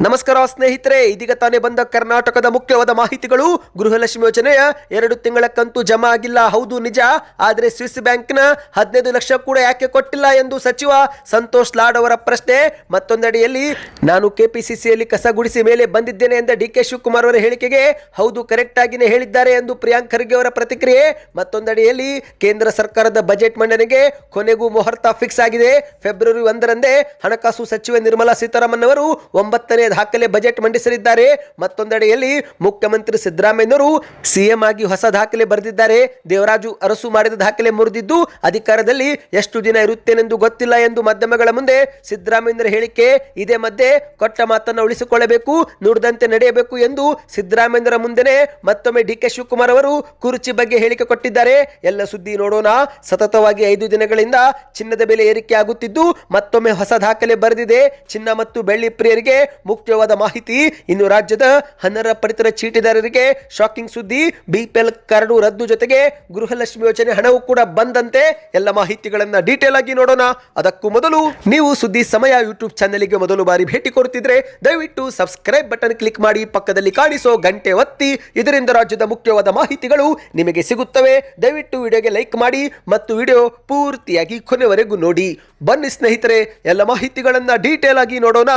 ನಮಸ್ಕಾರ ಸ್ನೇಹಿತರೆ, ಇದೀಗ ತಾನೇ ಬಂದ ಕರ್ನಾಟಕದ ಮುಖ್ಯವಾದ ಮಾಹಿತಿಗಳು. ಗೃಹಲಕ್ಷ್ಮಿ ಯೋಜನೆಯ ಎರಡು ತಿಂಗಳ ಕಂತು ಜಮಾ ಆಗಿಲ್ಲ. ಹೌದು, ನಿಜ. ಆದರೆ ಸ್ವಿಸ್ ಬ್ಯಾಂಕ್ನ ಹದಿನೈದು ಲಕ್ಷ ಕೂಡ ಯಾಕೆ ಕೊಟ್ಟಿಲ್ಲ ಎಂದು ಸಚಿವ ಸಂತೋಷ್ ಲಾಡ್ ಅವರ ಪ್ರಶ್ನೆ. ಮತ್ತೊಂದಡಿಯಲ್ಲಿ, ನಾನು ಕೆಪಿಸಿಸಿಯಲ್ಲಿ ಕಸ ಗುಡಿಸಿ ಮೇಲೆ ಬಂದಿದ್ದೇನೆ ಎಂದ ಡಿ ಕೆ ಶಿವಕುಮಾರ್ ಅವರ ಹೇಳಿಕೆಗೆ ಹೌದು, ಕರೆಕ್ಟ್ ಆಗಿನೇ ಹೇಳಿದ್ದಾರೆ ಎಂದು ಪ್ರಿಯಾಂಕ್ ಖರ್ಗೆ ಅವರ ಪ್ರತಿಕ್ರಿಯೆ. ಮತ್ತೊಂದಡಿಯಲ್ಲಿ, ಕೇಂದ್ರ ಸರ್ಕಾರದ ಬಜೆಟ್ ಮಂಡನೆಗೆ ಕೊನೆಗೂ ಮುಹೂರ್ತ ಫಿಕ್ಸ್ ಆಗಿದೆ. ಫೆಬ್ರವರಿ ಒಂದರಂದೇ ಹಣಕಾಸು ಸಚಿವೆ ನಿರ್ಮಲಾ ಸೀತಾರಾಮನ್ ಅವರು ಒಂಬತ್ತನೇ ದಾಖಲೆ ಬಜೆಟ್ ಮಂಡಿಸಲಿದ್ದಾರೆ. ಮತ್ತೊಂದೆಡೆಯಲ್ಲಿ ಮುಖ್ಯಮಂತ್ರಿ ಸಿದ್ದರಾಮಯ್ಯನವರು ಸಿಎಂ ಆಗಿ ಹೊಸ ದಾಖಲೆ ಬರೆದಿದ್ದಾರೆ. ದೇವರಾಜು ಅರಸು ಮಾಡಿದ ದಾಖಲೆ ಮುರಿದಿದ್ದು, ಅಧಿಕಾರದಲ್ಲಿ ಎಷ್ಟು ದಿನ ಇರುತ್ತೇನೆಂದು ಗೊತ್ತಿಲ್ಲ ಎಂದು ಮಾಧ್ಯಮಗಳ ಮುಂದೆ ಸಿದ್ದರಾಮಯ್ಯರ ಹೇಳಿಕೆ ಇದೇ ಮಧ್ಯೆ ಕೊಟ್ಟ ಮಾತನ್ನು ಉಳಿಸಿಕೊಳ್ಳಬೇಕು, ನುಡಿದಂತೆ ನಡೆಯಬೇಕು ಎಂದು ಸಿದ್ದರಾಮಯ್ಯರ ಮುಂದೆನೆ ಮತ್ತೊಮ್ಮೆ ಡಿ ಕೆ ಶಿವಕುಮಾರ್ ಅವರು ಕುರ್ಚಿ ಬಗ್ಗೆ ಹೇಳಿಕೆ ಕೊಟ್ಟಿದ್ದಾರೆ. ಎಲ್ಲ ಸುದ್ದಿ ನೋಡೋಣ. ಸತತವಾಗಿ ಐದು ದಿನಗಳಿಂದ ಚಿನ್ನದ ಬೆಲೆ ಏರಿಕೆ ಆಗುತ್ತಿದ್ದು, ಮತ್ತೊಮ್ಮೆ ಹೊಸ ದಾಖಲೆ ಬರೆದಿದೆ. ಚಿನ್ನ ಮತ್ತು ಬೆಳ್ಳಿ ಪ್ರಿಯರಿಗೆ ಮುಖ್ಯವಾದ ಮಾಹಿತಿ. ಇನ್ನು ರಾಜ್ಯದ ಹನ್ನರ ಪಡಿತರ ಚೀಟಿದಾರರಿಗೆ ಶಾಕಿಂಗ್ ಸುದ್ದಿ. ಬಿಪಿಎಲ್ ಕರಡು ರದ್ದು ಜೊತೆಗೆ ಗೃಹಲಕ್ಷ್ಮಿ ಯೋಜನೆ ಹಣವು ಕೂಡ ಬಂದಂತೆ. ಎಲ್ಲ ಮಾಹಿತಿಗಳನ್ನ ಡೀಟೇಲ್ ಆಗಿ ನೋಡೋಣ. ಅದಕ್ಕೂ ಮೊದಲು ನೀವು ಸುದ್ದಿ ಸಮಯ ಯೂಟ್ಯೂಬ್ ಚಾನೆಲ್ಗೆ ಮೊದಲು ಬಾರಿ ಭೇಟಿ ಕೊಡುತ್ತಿದ್ರೆ ದಯವಿಟ್ಟು ಸಬ್ಸ್ಕ್ರೈಬ್ ಬಟನ್ ಕ್ಲಿಕ್ ಮಾಡಿ. ಪಕ್ಕದಲ್ಲಿ ಕಾಣಿಸೋ ಗಂಟೆ ಒತ್ತಿ. ಇದರಿಂದ ರಾಜ್ಯದ ಮುಖ್ಯವಾದ ಮಾಹಿತಿಗಳು ನಿಮಗೆ ಸಿಗುತ್ತವೆ. ದಯವಿಟ್ಟು ವಿಡಿಯೋಗೆ ಲೈಕ್ ಮಾಡಿ ಮತ್ತು ವಿಡಿಯೋ ಪೂರ್ತಿಯಾಗಿ ಕೊನೆವರೆಗೂ ನೋಡಿ. ಬನ್ನಿ ಸ್ನೇಹಿತರೆ, ಎಲ್ಲ ಮಾಹಿತಿಗಳನ್ನ ಡೀಟೇಲ್ ಆಗಿ ನೋಡೋಣ.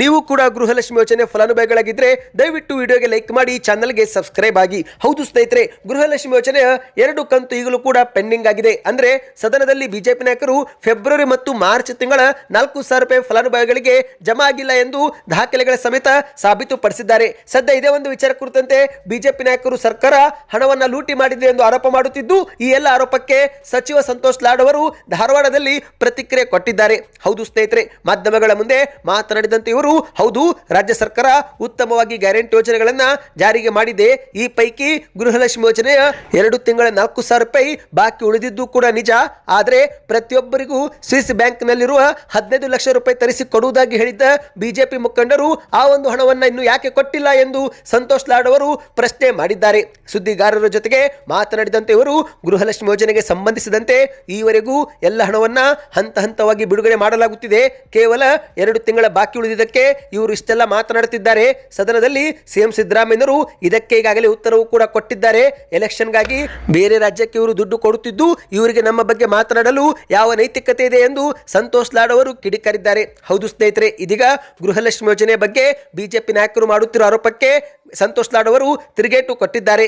ನೀವು ಕೂಡ ಗೃಹಲಕ್ಷ್ಮಿ ಯೋಜನೆ ಫಲಾನುಭವಿಗಳಾಗಿದ್ದರೆ ದಯವಿಟ್ಟು ವಿಡಿಯೋಗೆ ಲೈಕ್ ಮಾಡಿ, ಚಾನಲ್ಗೆ ಸಬ್ಸ್ಕ್ರೈಬ್ ಆಗಿ. ಹೌದು ಸ್ನೇಹಿತರೆ, ಗೃಹಲಕ್ಷ್ಮಿ ಯೋಜನೆಯ ಎರಡು ಕಂತು ಈಗಲೂ ಕೂಡ ಪೆಂಡಿಂಗ್ ಆಗಿದೆ. ಅಂದ್ರೆ ಸದನದಲ್ಲಿ ಬಿಜೆಪಿ ನಾಯಕರು ಫೆಬ್ರವರಿ ಮತ್ತು ಮಾರ್ಚ್ ತಿಂಗಳ ನಾಲ್ಕು ಸಾವಿರ ರೂಪಾಯಿ ಫಲಾನುಭವಿಗಳಿಗೆ ಜಮಾ ಆಗಿಲ್ಲ ಎಂದು ದಾಖಲೆಗಳ ಸಮೇತ ಸಾಬೀತುಪಡಿಸಿದ್ದಾರೆ. ಸದ್ಯ ಇದೇ ಒಂದು ವಿಚಾರ ಕುರಿತಂತೆ ಬಿಜೆಪಿ ನಾಯಕರು ಸರ್ಕಾರ ಹಣವನ್ನ ಲೂಟಿ ಮಾಡಿದೆ ಎಂದು ಆರೋಪ ಮಾಡುತ್ತಿದ್ದು, ಈ ಎಲ್ಲ ಆರೋಪಕ್ಕೆ ಸಚಿವ ಸಂತೋಷ್ ಲಾಡ್ ಅವರು ಧಾರವಾಡದಲ್ಲಿ ಪ್ರತಿಕ್ರಿಯೆ ಕೊಟ್ಟಿದ್ದಾರೆ. ಹೌದು ಸ್ನೇಹಿತರೆ, ಮಾಧ್ಯಮಗಳ ಮುಂದೆ ಮಾತನಾಡಿದಂತೆ ಇವರು ಹೌದು, ರಾಜ್ಯ ಸರ್ಕಾರ ಉತ್ತಮವಾಗಿ ಗ್ಯಾರಂಟಿ ಯೋಜನೆಗಳನ್ನು ಜಾರಿಗೆ ಮಾಡಿದೆ. ಈ ಪೈಕಿ ಗೃಹಲಕ್ಷ್ಮಿ ಯೋಜನೆಯ ಎರಡು ತಿಂಗಳ ನಾಲ್ಕು ಸಾವಿರ ರೂಪಾಯಿ ಬಾಕಿ ಉಳಿದಿದ್ದು ಕೂಡ ನಿಜ. ಆದರೆ ಪ್ರತಿಯೊಬ್ಬರಿಗೂ ಸ್ವಿಸ್ ಬ್ಯಾಂಕ್ನಲ್ಲಿರುವ ಹದಿನೈದು ಲಕ್ಷ ರೂಪಾಯಿ ತರಿಸಿ ಕೊಡುವುದಾಗಿ ಹೇಳಿದ್ದ ಬಿಜೆಪಿ ಮುಖಂಡರು, ಆ ಒಂದು ಹಣವನ್ನ ಇನ್ನು ಯಾಕೆ ಕೊಟ್ಟಿಲ್ಲ ಎಂದು ಸಂತೋಷ್ ಲಾಡ್ ಅವರು ಪ್ರಶ್ನೆ ಮಾಡಿದ್ದಾರೆ. ಸುದ್ದಿಗಾರರ ಜೊತೆಗೆ ಮಾತನಾಡಿದಂತೆ ಇವರು, ಗೃಹಲಕ್ಷ್ಮಿ ಯೋಜನೆಗೆ ಸಂಬಂಧಿಸಿದಂತೆ ಈವರೆಗೂ ಎಲ್ಲ ಹಣವನ್ನ ಹಂತ ಹಂತವಾಗಿ ಬಿಡುಗಡೆ ಮಾಡಲಾಗುತ್ತಿದೆ. ಕೇವಲ ಎರಡು ತಿಂಗಳ ಬಾಕಿ ಉಳಿದಿದ್ದಕ್ಕೆ ಇವರು ಇಷ್ಟೆಲ್ಲ ಮಾತನಾಡುತ್ತಿದ್ದಾರೆ. ಸದನದಲ್ಲಿ ಸಿಎಂ ಸಿದ್ದರಾಮಯ್ಯನವರು ಇದಕ್ಕೆ ಈಗಾಗಲೇ ಉತ್ತರವು ಕೂಡ ಕೊಟ್ಟಿದ್ದಾರೆ. ಎಲೆಕ್ಷನ್ಗಾಗಿ ಬೇರೆ ರಾಜ್ಯಕ್ಕೆ ಇವರು ದುಡ್ಡು ಕೊಡುತ್ತಿದ್ದು ಇವರಿಗೆ ನಮ್ಮ ಬಗ್ಗೆ ಮಾತನಾಡಲು ಯಾವ ನೈತಿಕತೆ ಇದೆ ಎಂದು ಸಂತೋಷ್ ಲಾಡ್ ಅವರು ಕಿಡಿಕಾರಿದ್ದಾರೆ. ಹೌದು ಸ್ನೇಹಿತರೆ, ಇದೀಗ ಗೃಹಲಕ್ಷ್ಮಿ ಯೋಜನೆ ಬಗ್ಗೆ ಬಿಜೆಪಿ ನಾಯಕರು ಮಾಡುತ್ತಿರುವ ಆರೋಪಕ್ಕೆ ಸಂತೋಷ್ ಲಾಡ್ ಅವರು ತಿರುಗೇಟು ಕೊಟ್ಟಿದ್ದಾರೆ.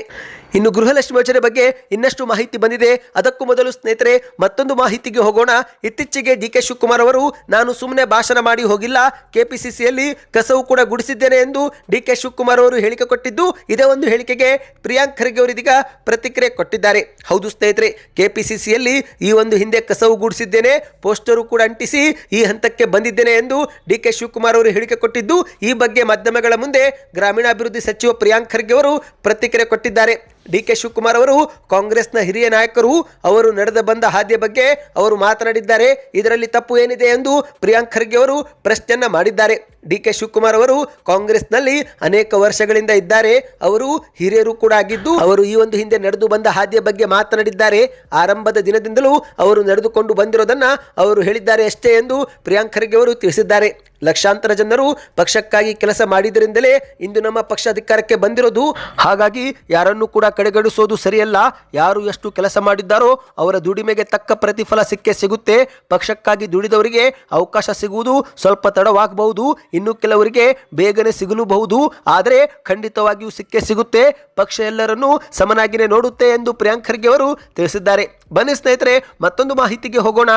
ಇನ್ನು ಗೃಹಲಕ್ಷ್ಮಿ ಯೋಜನೆ ಬಗ್ಗೆ ಇನ್ನಷ್ಟು ಮಾಹಿತಿ ಬಂದಿದೆ. ಅದಕ್ಕೂ ಮೊದಲು ಸ್ನೇಹಿತರೆ, ಮತ್ತೊಂದು ಮಾಹಿತಿಗೆ ಹೋಗೋಣ. ಇತ್ತೀಚೆಗೆ ಡಿ ಕೆ ಶಿವಕುಮಾರ್ ಅವರು, ನಾನು ಸುಮ್ಮನೆ ಭಾಷಣ ಮಾಡಿ ಹೋಗಿಲ್ಲ. ಕೆಪಿಸಿಸಿಯಲ್ಲಿ ಕಸವು ಕೂಡ ಗುಡಿಸಿದ್ದೇನೆ ಎಂದು ಡಿ ಕೆ ಶಿವಕುಮಾರ್ ಅವರು ಹೇಳಿಕೆ ಕೊಟ್ಟಿದ್ದು, ಇದೇ ಒಂದು ಹೇಳಿಕೆಗೆ ಪ್ರಿಯಾಂಕ್ ಖರ್ಗೆ ಅವರು ಇದೀಗ ಪ್ರತಿಕ್ರಿಯೆ ಕೊಟ್ಟಿದ್ದಾರೆ. ಹೌದು ಸ್ನೇಹಿತರೆ, ಕೆಪಿಸಿಸಿಯಲ್ಲಿ ಈ ಒಂದು ಹಿಂದೆ ಕಸವು ಗೂಡಿಸಿದ್ದೇನೆ, ಪೋಸ್ಟರು ಕೂಡ ಅಂಟಿಸಿ ಈ ಹಂತಕ್ಕೆ ಬಂದಿದ್ದೇನೆ ಎಂದು ಡಿ ಕೆ ಶಿವಕುಮಾರ್ ಅವರು ಹೇಳಿಕೆ ಕೊಟ್ಟಿದ್ದು, ಈ ಬಗ್ಗೆ ಮಾಧ್ಯಮಗಳ ಮುಂದೆ ಗ್ರಾಮೀಣಾಭಿವೃದ್ಧಿ ಸಚಿವ ಪ್ರಿಯಾಂಕ್ ಖರ್ಗೆ ಅವರು ಪ್ರತಿಕ್ರಿಯೆ ಕೊಟ್ಟಿದ್ದಾರೆ. ಡಿ ಕೆ ಶಿವಕುಮಾರ್ ಅವರು, ಕಾಂಗ್ರೆಸ್ನ ಹಿರಿಯ ನಾಯಕರು, ಅವರು ನಡೆದ ಬಂದ ಹಾದಿಯ ಬಗ್ಗೆ ಅವರು ಮಾತನಾಡಿದ್ದಾರೆ. ಇದರಲ್ಲಿ ತಪ್ಪು ಏನಿದೆ ಎಂದು ಪ್ರಿಯಾಂಕ್ ಖರ್ಗೆ ಅವರು ಪ್ರಶ್ನೆಯನ್ನ ಮಾಡಿದ್ದಾರೆ. ಡಿ ಕೆ ಶಿವಕುಮಾರ್ ಅವರು ಕಾಂಗ್ರೆಸ್ನಲ್ಲಿ ಅನೇಕ ವರ್ಷಗಳಿಂದ ಇದ್ದಾರೆ. ಅವರು ಹಿರಿಯರು ಕೂಡ ಆಗಿದ್ದು, ಅವರು ಈ ಒಂದು ಹಿಂದೆ ನಡೆದು ಬಂದ ಹಾದಿಯ ಬಗ್ಗೆ ಮಾತನಾಡಿದ್ದಾರೆ. ಆರಂಭದ ದಿನದಿಂದಲೂ ಅವರು ನಡೆದುಕೊಂಡು ಬಂದಿರೋದನ್ನ ಅವರು ಹೇಳಿದ್ದಾರೆ ಅಷ್ಟೇ ಎಂದು ಪ್ರಿಯಾಂಕ್ ಅವರು ತಿಳಿಸಿದ್ದಾರೆ. ಲಕ್ಷಾಂತರ ಜನರು ಪಕ್ಷಕ್ಕಾಗಿ ಕೆಲಸ ಮಾಡಿದರಿಂದಲೇ ಇಂದು ನಮ್ಮ ಪಕ್ಷ ಅಧಿಕಾರಕ್ಕೆ ಬಂದಿರೋದು. ಹಾಗಾಗಿ ಯಾರನ್ನು ಕೂಡ ಕಡೆಗಣಿಸೋದು ಸರಿಯಲ್ಲ. ಯಾರು ಎಷ್ಟು ಕೆಲಸ ಮಾಡಿದ್ದಾರೋ ಅವರ ದುಡಿಮೆಗೆ ತಕ್ಕ ಪ್ರತಿಫಲ ಸಿಕ್ಕೇ ಸಿಗುತ್ತೆ. ಪಕ್ಷಕ್ಕಾಗಿ ದುಡಿದವರಿಗೆ ಅವಕಾಶ ಸಿಗುವುದು ಸ್ವಲ್ಪ ತಡವಾಗಬಹುದು. ಇನ್ನು ಕೆಲವರಿಗೆ ಬೇಗನೆ ಸಿಗಲೂಬಹುದು. ಆದರೆ ಖಂಡಿತವಾಗಿಯೂ ಸಿಕ್ಕೇ ಸಿಗುತ್ತೆ. ಪಕ್ಷ ಎಲ್ಲರನ್ನೂ ಸಮನಾಗಿನೇ ನೋಡುತ್ತೆ ಎಂದು ಪ್ರಿಯಾಂಕ್ ಖರ್ಗೆ ಅವರು ತಿಳಿಸಿದ್ದಾರೆ. ಬನ್ನಿ ಸ್ನೇಹಿತರೆ, ಮತ್ತೊಂದು ಮಾಹಿತಿಗೆ ಹೋಗೋಣ.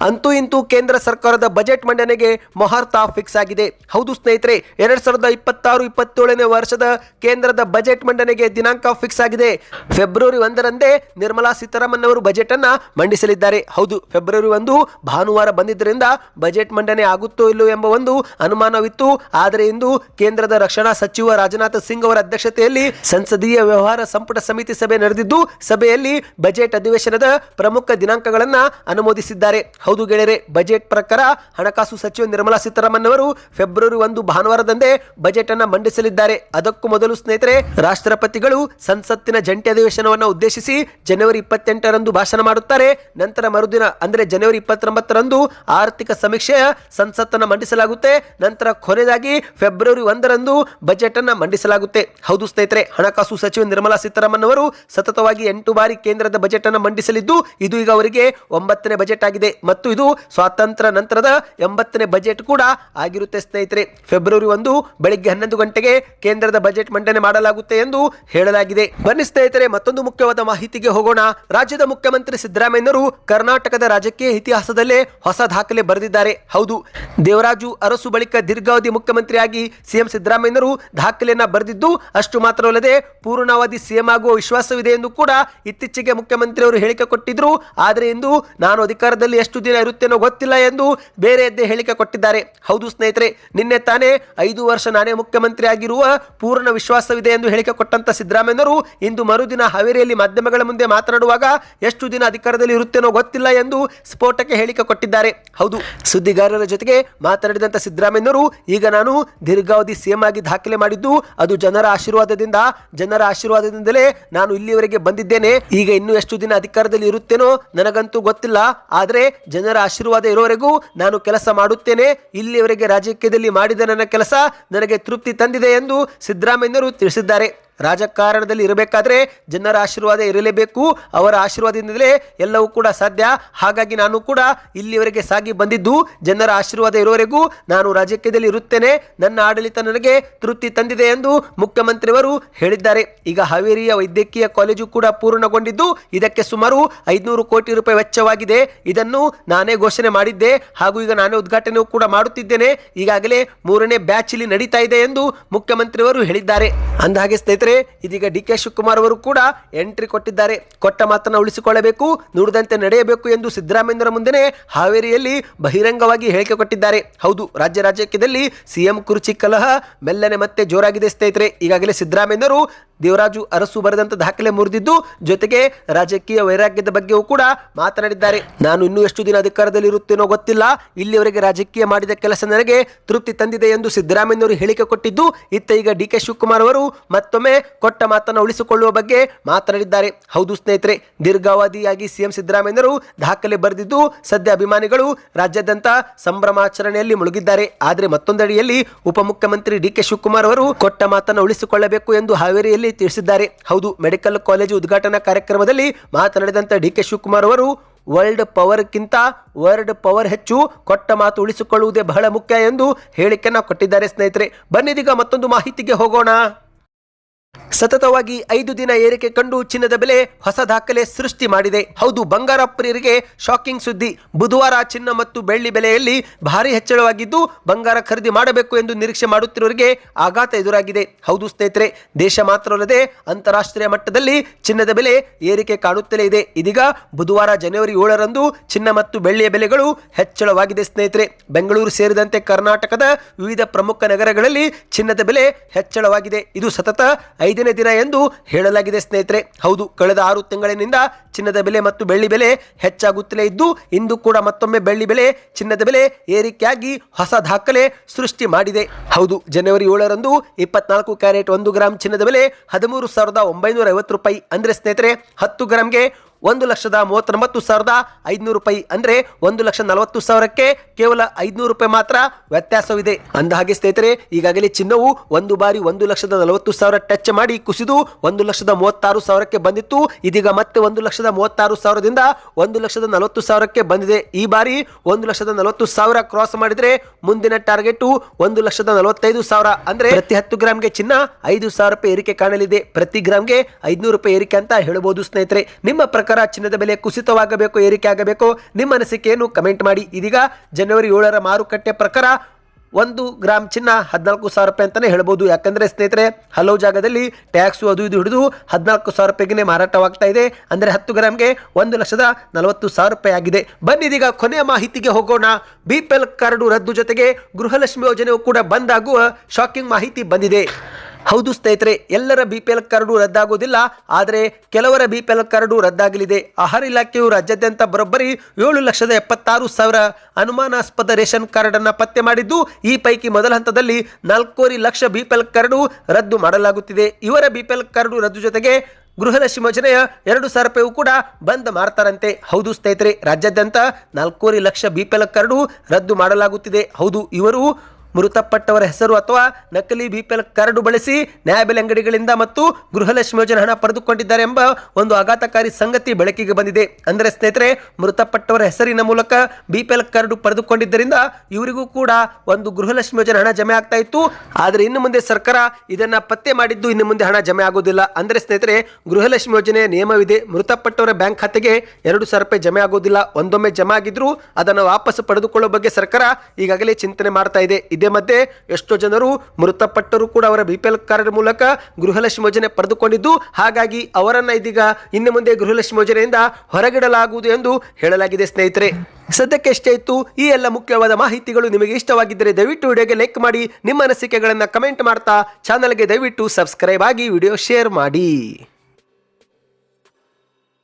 ಅಂತೂ ಇಂತೂ ಕೇಂದ್ರ ಸರ್ಕಾರದ ಬಜೆಟ್ ಮಂಡನೆಗೆ ಮುಹೂರ್ತ ಫಿಕ್ಸ್ ಆಗಿದೆ. ಹೌದು ಸ್ನೇಹಿತರೆ, ಎರಡ್ ಸಾವಿರದ ಇಪ್ಪತ್ತಾರು, ಇಪ್ಪತ್ತೇಳನೇ ವರ್ಷದ ಕೇಂದ್ರದ ಬಜೆಟ್ ಮಂಡನೆಗೆ ದಿನಾಂಕ ಫಿಕ್ಸ್ ಆಗಿದೆ. ಫೆಬ್ರವರಿ ಒಂದರಂದೇ ನಿರ್ಮಲಾ ಸೀತಾರಾಮನ್ ಅವರು ಬಜೆಟ್ ಅನ್ನ ಮಂಡಿಸಲಿದ್ದಾರೆ. ಹೌದು, ಫೆಬ್ರವರಿ ಒಂದು ಭಾನುವಾರ ಬಂದಿದ್ದರಿಂದ ಬಜೆಟ್ ಮಂಡನೆ ಆಗುತ್ತೋ ಇಲ್ಲೋ ಎಂಬ ಒಂದು ಅನುಮಾನವಿತ್ತು. ಆದರೆ ಇಂದು ಕೇಂದ್ರದ ರಕ್ಷಣಾ ಸಚಿವ ರಾಜನಾಥ್ ಸಿಂಗ್ ಅವರ ಅಧ್ಯಕ್ಷತೆಯಲ್ಲಿ ಸಂಸದೀಯ ವ್ಯವಹಾರ ಸಂಪುಟ ಸಮಿತಿ ಸಭೆ ನಡೆದಿದ್ದು, ಸಭೆಯಲ್ಲಿ ಬಜೆಟ್ ಅಧಿವೇಶನದ ಪ್ರಮುಖ ದಿನಾಂಕಗಳನ್ನು ಅನುಮೋದಿಸಿದ್ದಾರೆ. ಹೌದು ಗೆಳೆಯರೆ, ಬಜೆಟ್ ಪ್ರಕಾರ ಹಣಕಾಸು ಸಚಿವ ನಿರ್ಮಲಾ ಸೀತಾರಾಮನ್ ಅವರು ಫೆಬ್ರವರಿ ಒಂದು ಭಾನುವಾರದಂದೇ ಬಜೆಟ್ ಅನ್ನು ಮಂಡಿಸಲಿದ್ದಾರೆ. ಅದಕ್ಕೂ ಮೊದಲು ಸ್ನೇಹಿತರೆ, ರಾಷ್ಟ್ರಪತಿಗಳು ಸಂಸತ್ತಿನ ಜಂಟಿ ಅಧಿವೇಶನವನ್ನು ಉದ್ದೇಶಿಸಿ ಜನವರಿ ಇಪ್ಪತ್ತೆಂಟರಂದು ಭಾಷಣ ಮಾಡುತ್ತಾರೆ. ನಂತರ ಮರುದಿನ, ಅಂದರೆ ಜನವರಿ ಇಪ್ಪತ್ತೊಂಬತ್ತರಂದು ಆರ್ಥಿಕ ಸಮೀಕ್ಷೆಯ ಸಂಸತ್ತನ್ನು ಮಂಡಿಸಲಾಗುತ್ತೆ. ನಂತರ ಕೊನೆಯದಾಗಿ ಫೆಬ್ರವರಿ ಒಂದರಂದು ಬಜೆಟ್ ಅನ್ನು ಮಂಡಿಸಲಾಗುತ್ತೆ. ಹೌದು ಸ್ನೇಹಿತರೆ, ಹಣಕಾಸು ಸಚಿವ ನಿರ್ಮಲಾ ಸೀತಾರಾಮನ್ ಅವರು ಸತತವಾಗಿ ಎಂಟು ಬಾರಿ ಕೇಂದ್ರದ ಬಜೆಟ್ ಅನ್ನು ಮಂಡಿಸಲಿದ್ದು, ಇದು ಈಗ ಅವರಿಗೆ ಒಂಬತ್ತನೇ ಬಜೆಟ್ ಆಗಿದೆ. ಮತ್ತು ಇದು ಸ್ವಾತಂತ್ರ್ಯ ನಂತರದ ಎಂಬತ್ತನೇ ಬಜೆಟ್ ಕೂಡ ಆಗಿರುತ್ತೆ ಸ್ನೇಹಿತರೆ. ಫೆಬ್ರವರಿ ಒಂದು ಬೆಳಿಗ್ಗೆ ಹನ್ನೊಂದು ಗಂಟೆಗೆ ಕೇಂದ್ರದ ಬಜೆಟ್ ಮಂಡನೆ ಮಾಡಲಾಗುತ್ತೆ ಎಂದು ಹೇಳಲಾಗಿದೆ. ಬನ್ನಿ ಸ್ನೇಹಿತರೆ, ಮತ್ತೊಂದು ಮುಖ್ಯವಾದ ಮಾಹಿತಿಗೆ ಹೋಗೋಣ. ರಾಜ್ಯದ ಮುಖ್ಯಮಂತ್ರಿ ಸಿದ್ದರಾಮಯ್ಯನವರು ಕರ್ನಾಟಕದ ರಾಜಕೀಯ ಇತಿಹಾಸದಲ್ಲೇ ಹೊಸ ದಾಖಲೆ ಬರೆದಿದ್ದಾರೆ. ಹೌದು, ದೇವರಾಜು ಅರಸು ಬಳಿಕ ದೀರ್ಘಾವಧಿ ಮುಖ್ಯಮಂತ್ರಿಯಾಗಿ ಸಿಎಂ ಸಿದ್ದರಾಮಯ್ಯನವರು ದಾಖಲೆಯನ್ನ ಬರೆದಿದ್ದು, ಅಷ್ಟು ಮಾತ್ರವಲ್ಲದೆ ಪೂರ್ಣಾವಧಿ ಸಿಎಂ ಆಗುವ ವಿಶ್ವಾಸವಿದೆ ಎಂದು ಕೂಡ ಇತ್ತೀಚೆಗೆ ಮುಖ್ಯಮಂತ್ರಿ ಅವರು ಹೇಳಿಕೆ ಕೊಟ್ಟಿದ್ರು. ಆದರೆ ಇಂದು ನಾನು ಅಧಿಕಾರದಲ್ಲಿ ಎಷ್ಟು ದಿನ ಇರುತ್ತೇನೋ ಗೊತ್ತಿಲ್ಲ ಎಂದು ಬೇರೆಯದ್ದೇ ಹೇಳಿಕೆ ಕೊಟ್ಟಿದ್ದಾರೆ. ಹೌದು ಸ್ನೇಹಿತರೆ, ನಿನ್ನೆ ತಾನೇ ಐದು ವರ್ಷ ನಾನೇ ಮುಖ್ಯಮಂತ್ರಿ ಆಗಿರುವ ಪೂರ್ಣ ವಿಶ್ವಾಸವಿದೆ ಎಂದು ಹೇಳಿಕೆ ಕೊಟ್ಟಂತ ಸಿದ್ದರಾಮಯ್ಯನವರು ಇಂದು ಮರುದಿನ ಹಾವೇರಿಯಲ್ಲಿ ಮಾಧ್ಯಮಗಳ ಮುಂದೆ ಮಾತನಾಡುವಾಗ ಎಷ್ಟು ದಿನ ಅಧಿಕಾರದಲ್ಲಿ ಇರುತ್ತೇನೋ ಗೊತ್ತಿಲ್ಲ ಎಂದು ಸ್ಫೋಟಕ್ಕೆ ಹೇಳಿಕೆ ಕೊಟ್ಟಿದ್ದಾರೆ. ಹೌದು, ಸುದ್ದಿಗಾರರ ಜೊತೆಗೆ ಮಾತನಾಡಿದಂತ ಸಿದ್ದರಾಮಯ್ಯನವರು, ಈಗ ನಾನು ದೀರ್ಘಾವಧಿ ಸಿಎಂ ಆಗಿ ದಾಖಲೆ ಮಾಡಿದ್ದು ಅದು ಜನರ ಆಶೀರ್ವಾದದಿಂದ, ಜನರ ಆಶೀರ್ವಾದದಿಂದಲೇ ನಾನು ಇಲ್ಲಿವರೆಗೆ ಬಂದಿದ್ದೇನೆ. ಈಗ ಇನ್ನು ಎಷ್ಟು ದಿನ ಅಧಿಕಾರದಲ್ಲಿ ಇರುತ್ತೇನೋ ನನಗಂತೂ ಗೊತ್ತಿಲ್ಲ. ಆದರೆ ಜನರ ಆಶೀರ್ವಾದ ಇರೋವರೆಗೂ ನಾನು ಕೆಲಸ ಮಾಡುತ್ತೇನೆ. ಇಲ್ಲಿಯವರೆಗೆ ರಾಜಕೀಯದಲ್ಲಿ ಮಾಡಿದ ನನ್ನ ಕೆಲಸ ನನಗೆ ತೃಪ್ತಿ ತಂದಿದೆ ಎಂದು ಸಿದ್ದರಾಮಯ್ಯರು ತಿಳಿಸಿದ್ದಾರೆ. ರಾಜಕಾರಣದಲ್ಲಿ ಇರಬೇಕಾದ್ರೆ ಜನರ ಆಶೀರ್ವಾದ ಇರಲೇಬೇಕು. ಅವರ ಆಶೀರ್ವಾದದಿಂದಲೇ ಎಲ್ಲವೂ ಕೂಡ ಸಾಧ್ಯ. ಹಾಗಾಗಿ ನಾನು ಕೂಡ ಇಲ್ಲಿವರೆಗೆ ಸಾಗಿ ಬಂದಿದ್ದು, ಜನರ ಆಶೀರ್ವಾದ ಇರುವವರೆಗೂ ನಾನು ರಾಜಕೀಯದಲ್ಲಿ ಇರುತ್ತೇನೆ. ನನ್ನ ಆಡಳಿತ ನನಗೆ ತೃಪ್ತಿ ತಂದಿದೆ ಎಂದು ಮುಖ್ಯಮಂತ್ರಿಯವರು ಹೇಳಿದ್ದಾರೆ. ಈಗ ಹಾವೇರಿಯ ವೈದ್ಯಕೀಯ ಕಾಲೇಜು ಕೂಡ ಪೂರ್ಣಗೊಂಡಿದ್ದು, ಇದಕ್ಕೆ ಸುಮಾರು ಐದುನೂರು ಕೋಟಿ ರೂಪಾಯಿ ವೆಚ್ಚವಾಗಿದೆ. ಇದನ್ನು ನಾನೇ ಘೋಷಣೆ ಮಾಡಿದ್ದೆ. ಹಾಗೂ ಈಗ ನಾನೇ ಉದ್ಘಾಟನೆಯೂ ಕೂಡ ಮಾಡುತ್ತಿದ್ದೇನೆ. ಈಗಾಗಲೇ ಮೂರನೇ ಬ್ಯಾಚ್ ಇಲ್ಲಿ ನಡೀತಾ ಇದೆ ಎಂದು ಮುಖ್ಯಮಂತ್ರಿಯವರು ಹೇಳಿದ್ದಾರೆ. ಅಂದಹಾಗೆ ಸ್ನೇಹಿತರೆ, ಇದೀಗ ಡಿ ಕೆ ಶಿವಕುಮಾರ್ ಅವರು ಕೂಡ ಎಂಟ್ರಿ ಕೊಟ್ಟಿದ್ದಾರೆ. ಕೊಟ್ಟ ಮಾತನ್ನು ಉಳಿಸಿಕೊಳ್ಳಬೇಕು, ನುಡಿದಂತೆ ನಡೆಯಬೇಕು ಎಂದು ಸಿದ್ದರಾಮಯ್ಯರ ಮುಂದೆನೆ ಹಾವೇರಿಯಲ್ಲಿ ಬಹಿರಂಗವಾಗಿ ಹೇಳಿಕೆ ಕೊಟ್ಟಿದ್ದಾರೆ. ಹೌದು, ರಾಜ್ಯ ರಾಜಕೀಯದಲ್ಲಿ ಸಿಎಂ ಕುರ್ಚಿ ಕಲಹ ಮೆಲ್ಲನೆ ಮತ್ತೆ ಜೋರಾಗಿದೆ ಸ್ನೇಹಿತರೆ. ಈಗಾಗಲೇ ಸಿದ್ದರಾಮಯ್ಯರು ದೇವರಾಜು ಅರಸು ಬರೆದಂಥ ದಾಖಲೆ ಮುರಿದಿದ್ದು, ಜೊತೆಗೆ ರಾಜಕೀಯ ವೈರಾಗ್ಯದ ಬಗ್ಗೆಯೂ ಕೂಡ ಮಾತನಾಡಿದ್ದಾರೆ. ನಾನು ಇನ್ನೂ ಎಷ್ಟು ದಿನ ಅಧಿಕಾರದಲ್ಲಿ ಇರುತ್ತೇನೋ ಗೊತ್ತಿಲ್ಲ. ಇಲ್ಲಿವರೆಗೆ ರಾಜಕೀಯ ಮಾಡಿದ ಕೆಲಸ ನನಗೆ ತೃಪ್ತಿ ತಂದಿದೆ ಎಂದು ಸಿದ್ದರಾಮಯ್ಯವರು ಹೇಳಿಕೆ ಕೊಟ್ಟಿದ್ದು, ಇತ್ತ ಈಗ ಡಿ ಕೆ ಶಿವಕುಮಾರ್ ಅವರು ಮತ್ತೊಮ್ಮೆ ಕೊಟ್ಟ ಮಾತನ್ನು ಉಳಿಸಿಕೊಳ್ಳುವ ಬಗ್ಗೆ ಮಾತನಾಡಿದ್ದಾರೆ. ಹೌದು ಸ್ನೇಹಿತರೆ, ದೀರ್ಘಾವಧಿಯಾಗಿ ಸಿಎಂ ಸಿದ್ದರಾಮಯ್ಯರು ದಾಖಲೆ ಬರೆದಿದ್ದು, ಸದ್ಯ ಅಭಿಮಾನಿಗಳು ರಾಜ್ಯಾದ್ಯಂತ ಸಂಭ್ರಮಾಚರಣೆಯಲ್ಲಿ ಮುಳುಗಿದ್ದಾರೆ. ಆದರೆ ಮತ್ತೊಂದಡಿಯಲ್ಲಿ ಉಪಮುಖ್ಯಮಂತ್ರಿ ಡಿ ಕೆ ಶಿವಕುಮಾರ್ ಅವರು ಕೊಟ್ಟ ಮಾತನ್ನು ಉಳಿಸಿಕೊಳ್ಳಬೇಕು ಎಂದು ಹಾವೇರಿಯಲ್ಲಿ ತಿಳಿಸಿದ್ದಾರೆ ಹೌದು, ಮೆಡಿಕಲ್ ಕಾಲೇಜು ಉದ್ಘಾಟನಾ ಕಾರ್ಯಕ್ರಮದಲ್ಲಿ ಮಾತನಾಡಿದಂತ ಡಿ ಕೆ ಶಿವಕುಮಾರ್ ಅವರು, ವರ್ಲ್ಡ್ ಪವರ್ಕ್ಕಿಂತ ವರ್ಲ್ಡ್ ಪವರ್ ಹೆಚ್ಚು ಕೊಟ್ಟ ಮಾತು ಉಳಿಸಿಕೊಳ್ಳುವುದೇ ಬಹಳ ಮುಖ್ಯ ಎಂದು ಹೇಳಿಕೆಯನ್ನು ಕೊಟ್ಟಿದ್ದಾರೆ ಸ್ನೇಹಿತರೆ. ಬನ್ನಿದೀಗ ಮತ್ತೊಂದು ಮಾಹಿತಿಗೆ ಹೋಗೋಣ. ಸತತವಾಗಿ ಐದು ದಿನ ಏರಿಕೆ ಕಂಡು ಚಿನ್ನದ ಬೆಲೆ ಹೊಸ ದಾಖಲೆ ಸೃಷ್ಟಿ ಮಾಡಿದೆ. ಹೌದು ಬಂಗಾರ ಪ್ರಿಯರಿಗೆ ಶಾಕಿಂಗ್ ಸುದ್ದಿ. ಬುಧವಾರ ಚಿನ್ನ ಮತ್ತು ಬೆಳ್ಳಿ ಬೆಲೆಯಲ್ಲಿ ಭಾರಿ ಹೆಚ್ಚಳವಾಗಿದ್ದು ಬಂಗಾರ ಖರೀದಿ ಮಾಡಬೇಕು ಎಂದು ನಿರೀಕ್ಷೆ ಮಾಡುತ್ತಿರುವವರಿಗೆ ಆಘಾತ ಎದುರಾಗಿದೆ. ಹೌದು ಸ್ನೇಹಿತರೆ, ದೇಶ ಮಾತ್ರವಲ್ಲದೆ ಅಂತಾರಾಷ್ಟ್ರೀಯ ಮಟ್ಟದಲ್ಲಿ ಚಿನ್ನದ ಬೆಲೆ ಏರಿಕೆ ಕಾಣುತ್ತಲೇ ಇದೆ. ಇದೀಗ ಬುಧವಾರ ಜನವರಿ ಏಳರಂದು ಚಿನ್ನ ಮತ್ತು ಬೆಳ್ಳಿಯ ಬೆಲೆಗಳು ಹೆಚ್ಚಳವಾಗಿದೆ ಸ್ನೇಹಿತರೆ. ಬೆಂಗಳೂರು ಸೇರಿದಂತೆ ಕರ್ನಾಟಕದ ವಿವಿಧ ಪ್ರಮುಖ ನಗರಗಳಲ್ಲಿ ಚಿನ್ನದ ಬೆಲೆ ಹೆಚ್ಚಳವಾಗಿದೆ. ಇದು ಸತತ ಐದನೇ ದಿನ ಎಂದು ಹೇಳಲಾಗಿದೆ ಸ್ನೇಹಿತರೆ. ಹೌದು, ಕಳೆದ ಆರು ತಿಂಗಳಿನಿಂದ ಚಿನ್ನದ ಬೆಲೆ ಮತ್ತು ಬೆಳ್ಳಿ ಬೆಲೆ ಹೆಚ್ಚಾಗುತ್ತಲೇ ಇದ್ದು, ಇಂದು ಕೂಡ ಮತ್ತೊಮ್ಮೆ ಬೆಳ್ಳಿ ಬೆಲೆ, ಚಿನ್ನದ ಬೆಲೆ ಏರಿಕೆಯಾಗಿ ಹೊಸ ದಾಖಲೆ ಸೃಷ್ಟಿ ಮಾಡಿದೆ. ಹೌದು, ಜನವರಿ ಏಳರಂದು ಇಪ್ಪತ್ನಾಲ್ಕು ಕ್ಯಾರೆಟ್ ಒಂದು ಗ್ರಾಂ ಚಿನ್ನದ ಬೆಲೆ ಹದಿಮೂರು ಸಾವಿರದ ಒಂಬೈನೂರ ಐವತ್ತು ರೂಪಾಯಿ. ಅಂದರೆ ಸ್ನೇಹಿತರೆ, ಹತ್ತು ಗ್ರಾಮ್ಗೆ ಒಂದು ಲಕ್ಷದ ಮೂವತ್ತೊಂಬತ್ತು ಸಾವಿರದ ಐದುನೂರು ರೂಪಾಯಿ ಅಂದ್ರೆ ಒಂದು ಲಕ್ಷ ನಲವತ್ತು ಸಾವಿರಕ್ಕೆ ಕೇವಲ ಐದುನೂರು ರೂಪಾಯಿ ಮಾತ್ರ ವ್ಯತ್ಯಾಸವಿದೆ. ಅಂದ ಹಾಗೆ ಸ್ನೇಹಿತರೆ, ಈಗಾಗಲೇ ಚಿನ್ನವು ಒಂದು ಬಾರಿ ಒಂದು ಲಕ್ಷದ ನಲವತ್ತು ಸಾವಿರ ಟಚ್ ಮಾಡಿ ಕುಸಿದು ಒಂದು ಲಕ್ಷದ ಮೂವತ್ತಾರು ಸಾವಿರಕ್ಕೆ ಬಂದಿತ್ತು. ಇದೀಗ ಮತ್ತೆ ಒಂದು ಲಕ್ಷದ ಮೂವತ್ತಾರು ಸಾವಿರದಿಂದ ಒಂದು ಲಕ್ಷದ ನಲವತ್ತು ಸಾವಿರಕ್ಕೆ ಬಂದಿದೆ. ಈ ಬಾರಿ ಒಂದು ಲಕ್ಷದ ನಲವತ್ತು ಸಾವಿರ ಕ್ರಾಸ್ ಮಾಡಿದ್ರೆ ಮುಂದಿನ ಟಾರ್ಗೆಟ್ ಒಂದು ಲಕ್ಷದ ನಲವತ್ತೈದು ಸಾವಿರ. ಅಂದ್ರೆ ಪ್ರತಿ ಹತ್ತು ಗ್ರಾಮ್ಗೆ ಚಿನ್ನ ಐದು ಸಾವಿರ ರೂಪಾಯಿ ಏರಿಕೆ ಕಾಣಲಿದೆ. ಪ್ರತಿ ಗ್ರಾಮ್ಗೆ ಐದುನೂರು ರೂಪಾಯಿ ಏರಿಕೆ ಅಂತ ಹೇಳಬಹುದು ಸ್ನೇಹಿತರೆ. ನಿಮ್ಮ ಪ್ರಕಾರ ಚಿನ್ನದ ಬೆಲೆ ಕುಸಿತವಾಗಬೇಕು, ಏರಿಕೆ ಆಗಬೇಕು. ನಿಮ್ಮ ಅನಿಸಿಕೆಯನ್ನು ಕಮೆಂಟ್ ಮಾಡಿ. ಇದೀಗ ಜನವರಿ ಏಳರ ಮಾರುಕಟ್ಟೆ ಪ್ರಕಾರ ಒಂದು ಗ್ರಾಮ್ ಚಿನ್ನ ಹದಿನಾಲ್ಕು ಸಾವಿರ ರೂಪಾಯಿ ಅಂತಲೇ ಹೇಳ್ಬೋದು. ಯಾಕಂದರೆ ಸ್ನೇಹಿತರೆ, ಹಲವು ಜಾಗದಲ್ಲಿ ಟ್ಯಾಕ್ಸು ಅದು ಇದು ಹಿಡಿದು ಹದಿನಾಲ್ಕು ಸಾವಿರ ರೂಪಾಯಿಗೆ ಮಾರಾಟವಾಗ್ತಾ ಇದೆ. ಅಂದರೆ ಹತ್ತು ಗ್ರಾಮ್ಗೆ ಒಂದು ಲಕ್ಷದ ನಲವತ್ತು ಸಾವಿರ ರೂಪಾಯಿ ಆಗಿದೆ. ಬನ್ನಿ ಇದೀಗ ಕೊನೆಯ ಮಾಹಿತಿಗೆ ಹೋಗೋಣ. ಬಿ ಪಿ ಎಲ್ ಕಾರ್ಡು ರದ್ದು ಜೊತೆಗೆ ಗೃಹಲಕ್ಷ್ಮಿ ಯೋಜನೆಯು ಕೂಡ ಬಂದಾಗುವ ಶಾಕಿಂಗ್ ಮಾಹಿತಿ ಬಂದಿದೆ. ಹೌದು ಸ್ನೇಹಿತರೆ, ಎಲ್ಲರ ಬಿ ಪಿ ಎಲ್ ಕಾರ್ಡು ರದ್ದಾಗುವುದಿಲ್ಲ, ಆದರೆ ಕೆಲವರ ಬಿ ಪಿ ಎಲ್ ಕಾರ್ಡು ರದ್ದಾಗಲಿದೆ. ಆಹಾರ ಇಲಾಖೆಯು ರಾಜ್ಯಾದ್ಯಂತ ಬರೋಬ್ಬರಿ ಏಳು ಲಕ್ಷದ ಎಪ್ಪತ್ತಾರು ಸಾವಿರ ಅನುಮಾನಾಸ್ಪದ ರೇಷನ್ ಕಾರ್ಡನ್ನು ಪತ್ತೆ ಮಾಡಿದ್ದು, ಈ ಪೈಕಿ ಮೊದಲ ಹಂತದಲ್ಲಿ ನಾಲ್ಕೂವರೆ lakh B P L card ರದ್ದು ಮಾಡಲಾಗುತ್ತಿದೆ. ಇವರ ಬಿ ಪಿ ಎಲ್ ಕಾರ್ಡು ರದ್ದು ಜೊತೆಗೆ ಗೃಹಲಕ್ಷ್ಮಿ ಯೋಜನೆಯ ಎರಡು ಸಾವಿರ ರೂಪಾಯಿಯೂ ಕೂಡ ಬಂದ್ ಮಾಡ್ತಾರಂತೆ. ಹೌದು ಸ್ನೇಹಿತರೆ, ರಾಜ್ಯಾದ್ಯಂತ ನಾಲ್ಕೂವರೆ lakh B P L card ರದ್ದು ಮಾಡಲಾಗುತ್ತಿದೆ. ಹೌದು, ಇವರು ಮೃತಪಟ್ಟವರ ಹೆಸರು ಅಥವಾ ನಕಲಿ ಬಿ ಪಿ ಎಲ್ ಕಾರ್ಡು ಬಳಸಿ ನ್ಯಾಯಬೆಲೆ ಅಂಗಡಿಗಳಿಂದ ಮತ್ತು ಗೃಹಲಕ್ಷ್ಮಿ ಯೋಜನೆ ಹಣ ಪಡೆದುಕೊಂಡಿದ್ದಾರೆ ಎಂಬ ಒಂದು ಆಘಾತಕಾರಿ ಸಂಗತಿ ಬೆಳಕಿಗೆ ಬಂದಿದೆ. ಅಂದರೆ ಸ್ನೇಹಿತರೆ, ಮೃತಪಟ್ಟವರ ಹೆಸರಿನ ಮೂಲಕ ಬಿ ಪಿ ಎಲ್ ಕಾರ್ಡು ಪಡೆದುಕೊಂಡಿದ್ದರಿಂದ ಇವರಿಗೂ ಕೂಡ ಒಂದು ಗೃಹಲಕ್ಷ್ಮಿ ಯೋಜನೆ ಹಣ ಜಮೆ ಆಗ್ತಾ ಇತ್ತು. ಆದರೆ ಇನ್ನು ಮುಂದೆ ಸರ್ಕಾರ ಇದನ್ನ ಪತ್ತೆ ಮಾಡಿದ್ದು ಇನ್ನು ಮುಂದೆ ಹಣ ಜಮೆ ಆಗೋದಿಲ್ಲ. ಅಂದರೆ ಸ್ನೇಹಿತರೆ, ಗೃಹಲಕ್ಷ್ಮಿ ಯೋಜನೆ ನಿಯಮವಿದೆ. ಮೃತಪಟ್ಟವರ ಬ್ಯಾಂಕ್ ಖಾತೆಗೆ ಎರಡು ಸಾವಿರ ರೂಪಾಯಿ ಜಮೆ ಆಗೋದಿಲ್ಲ. ಒಂದೊಮ್ಮೆ ಜಮೆ ಆಗಿದ್ರು ಅದನ್ನು ವಾಪಸ್ ಪಡೆದುಕೊಳ್ಳೋ ಬಗ್ಗೆ ಸರ್ಕಾರ ಈಗಾಗಲೇ ಚಿಂತನೆ ಮಾಡ್ತಾ ಇದೆ ಇದೇ ಮಧ್ಯೆ ಎಷ್ಟೋ ಜನರು ಮೃತಪಟ್ಟರು ಕೂಡ ಅವರ ಬಿ ಪಿ ಎಲ್ ಕಾರ್ಡ್ ಮೂಲಕ ಗೃಹಲಕ್ಷ್ಮಿ ಯೋಜನೆ ಪಡೆದುಕೊಂಡಿದ್ದು, ಹಾಗಾಗಿ ಅವರನ್ನು ಇದೀಗ ಇನ್ನು ಮುಂದೆ ಗೃಹಲಕ್ಷ್ಮಿ ಯೋಜನೆಯಿಂದ ಹೊರಗಿಡಲಾಗುವುದು ಎಂದು ಹೇಳಲಾಗಿದೆ ಸ್ನೇಹಿತರೆ. ಸದ್ಯಕ್ಕೆ ಎಷ್ಟೇ ಇತ್ತು, ಈ ಎಲ್ಲ ಮುಖ್ಯವಾದ ಮಾಹಿತಿಗಳು ನಿಮಗೆ ಇಷ್ಟವಾಗಿದ್ದರೆ ದಯವಿಟ್ಟು ವಿಡಿಯೋಗೆ ಲೈಕ್ ಮಾಡಿ, ನಿಮ್ಮ ಅನಿಸಿಕೆಗಳನ್ನು ಕಮೆಂಟ್ ಮಾಡ್ತಾ ಚಾನಲ್ಗೆ ದಯವಿಟ್ಟು ಸಬ್ಸ್ಕ್ರೈಬ್ ಆಗಿ ವಿಡಿಯೋ ಶೇರ್ ಮಾಡಿ.